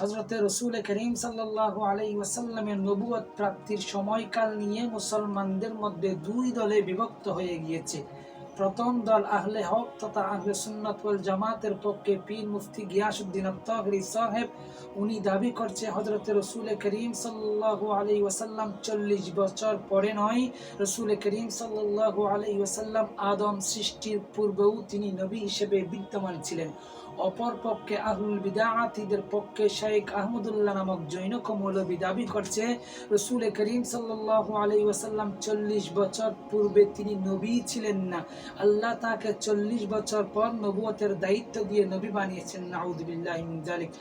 হজরতে রসুল করিম সাল্লাহ আলাই ওয়াসাল্লামের নবুয়ত প্রাপ্তির সময়কাল নিয়ে মুসলমানদের মধ্যে দুই দলে বিভক্ত হয়ে গিয়েছে। প্রথম দল আহলে হক তথা আহলে সুন্নত ওয়াল জামাতের পক্ষে পীর মুফতি গিয়াসউদ্দিন আত্তাগরি সাহেব, উনি দাবি করছে হজরত রসুল করিম সাল্লাল্লাহু আলাইহি ওয়াসাল্লাম চল্লিশ বছর পরে নয়, রসুল করিম সাল্লাল্লাহু আলাইহি ওয়াসাল্লাম আদম সৃষ্টির পূর্বেও তিনি নবী হিসেবে বিদ্যমান ছিলেন। অপর পক্ষে আহুল বিদাআতিদের পক্ষে শেখ আহমদুল্লাহ নামক জৈন কমৌলবী দাবি করছে, রসুল করিম সাল্লাল্লাহু আলাইহি ওয়াসাল্লাম চল্লিশ বছর পূর্বে তিনি নবী ছিলেন না। আল্লাহ তাকে চল্লিশ বছর পর নবুয়তের দায়িত্ব দিয়ে নবী বানিয়েছেন। নাউদুবিল্লাহ জালিক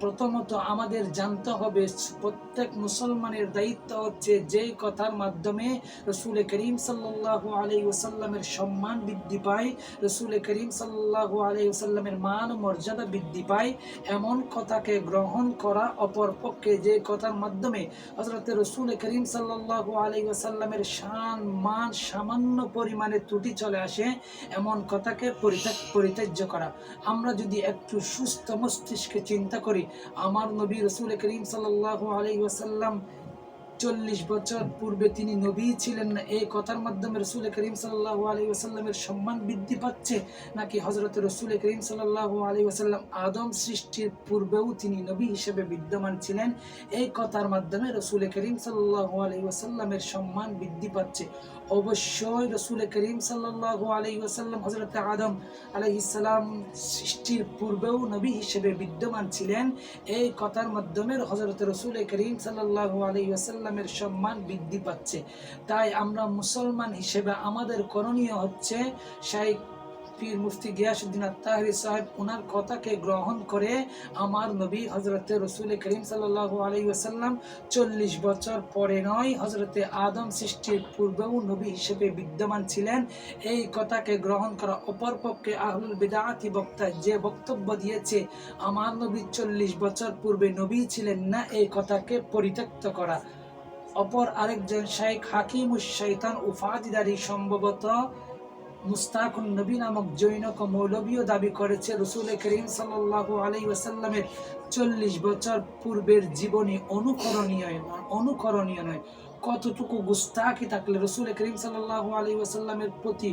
প্রথমত আমাদের জানতে হবে, প্রত্যেক মুসলমানের দায়িত্ব হচ্ছে যে কথার মাধ্যমে রসুল করিম সাল্লাল্লাহু আলাইহি ওয়াসাল্লামের সম্মান বৃদ্ধি পায়। রসুল করিম সাল্লাল্লাহু আলাইহি ওয়াসাল্লামের মান মর্যাদা বৃদ্ধি পায়, এমন কথাকে গ্রহণ করা অপর পক্ষে যে কথার মাধ্যমে হজরত রসুল করিম সাল্লাল্লাহু আলাইহি ওয়াসাল্লামের শান, মান সামান্য পরিমাণে ত্রুটি চলে আসে, এমন কথাকে পরিত্যাগ, পরিত্যাজ্য করা। আমরা যদি একটু সুস্থ মস্তিষ্কে চিন্তা করি, আমার নবী রসুল করিম সাল্লাল্লাহু আলাইহি ওয়াসাল্লাম চল্লিশ বছর পূর্বে তিনি নবী ছিলেন না। এই কথার মাধ্যমে রসুল করিম সাল্লাহ আলী ওসাল্লামের সম্মান বৃদ্ধি পাচ্ছে। নাকি হজরত রসুল করিম সাল্লাহ আলী ওসাল্লাম আদম সৃষ্টির পূর্বেও তিনি নবী হিসেবে বিদ্যমান ছিলেন? এই কথার মাধ্যমে রসুল করিম সাল্লাহ আলী ওসাল্লামের সম্মান বৃদ্ধি পাচ্ছে। অবশ্যই রসুল করিম সাল্লাহ আলী ওসাল্লাম হজরত আদম আলহিসাল্লাম সৃষ্টির পূর্বেও নবী হিসেবে বিদ্যমান ছিলেন। এই কথার মাধ্যমে হজরত রসুল করিম সাল্লাহ আলী ওসাল্লামের সম্মান বৃদ্ধি পাচ্ছে। তাই আমরা মুসলমান হিসেবে আমাদের করণীয় হচ্ছে শাইখ পীর মুফতি গিয়াসুদ্দিন আত্তাহরি সাহেব ওনার কথাকে গ্রহণ করে আমার নবী হজরতে রসুল করিম সাল্লাহ আলাই ওসাল্লাম চল্লিশ বছর পরে নয় হজরতে আদম সৃষ্টির পূর্বেও নবী হিসেবে বিদ্যমান ছিলেন। এই কথাকে গ্রহণ করা অপর পক্ষে আহলুল বিদাতি বক্তা যে বক্তব্য দিয়েছে, আমার নবী চল্লিশ বছর পূর্বে নবী ছিলেন না, এই কথাকে পরিত্যক্ত করা। অপর আরেকজন শাইখ হাকিমুস শৈতান উফাদিদারি সম্ভবত মুস্তাকুন নবী নামক জৈনক মৌলবীও দাবি করেছে। রসুল করিম সাল্লাহ আলি ওয়াসাল্লামের চল্লিশ বছর পূর্বের জীবনী অনুকরণীয় অনুকরণীয় নয়। কতটুকু গুস্তাকি থাকলে রসুল করিম সাল্লাহ আলী ওয়াসাল্লামের প্রতি,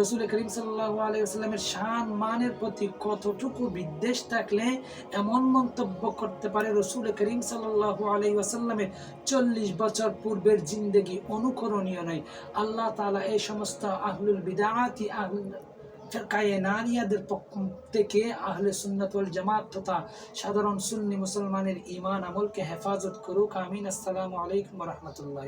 রসুল করিম সাল্লাহ আলী ওয়াসাল্লামের শান মানের প্রতি কতটুকু বিদ্বেষ থাকলে এমন মন্তব্য করতে পারে রসুল করিম সাল্লাহ আলী ওয়াসাল্লামের চল্লিশ বছর পূর্বের জিন্দগি অনুকরণীয় নয়। আল্লাহ তালা এই সমস্ত আহলুল বিদাতি আহলুল ফেরকায়ে নারিয়াদের পক্ষ থেকে আহলে সুন্নাত ওয়াল জামাত তথা সাধারণ সুন্নি মুসলমানের ইমান আমলকে হেফাজত করুক। আমিন। আসসালামু আলাইকুম রহমতুল্লাহ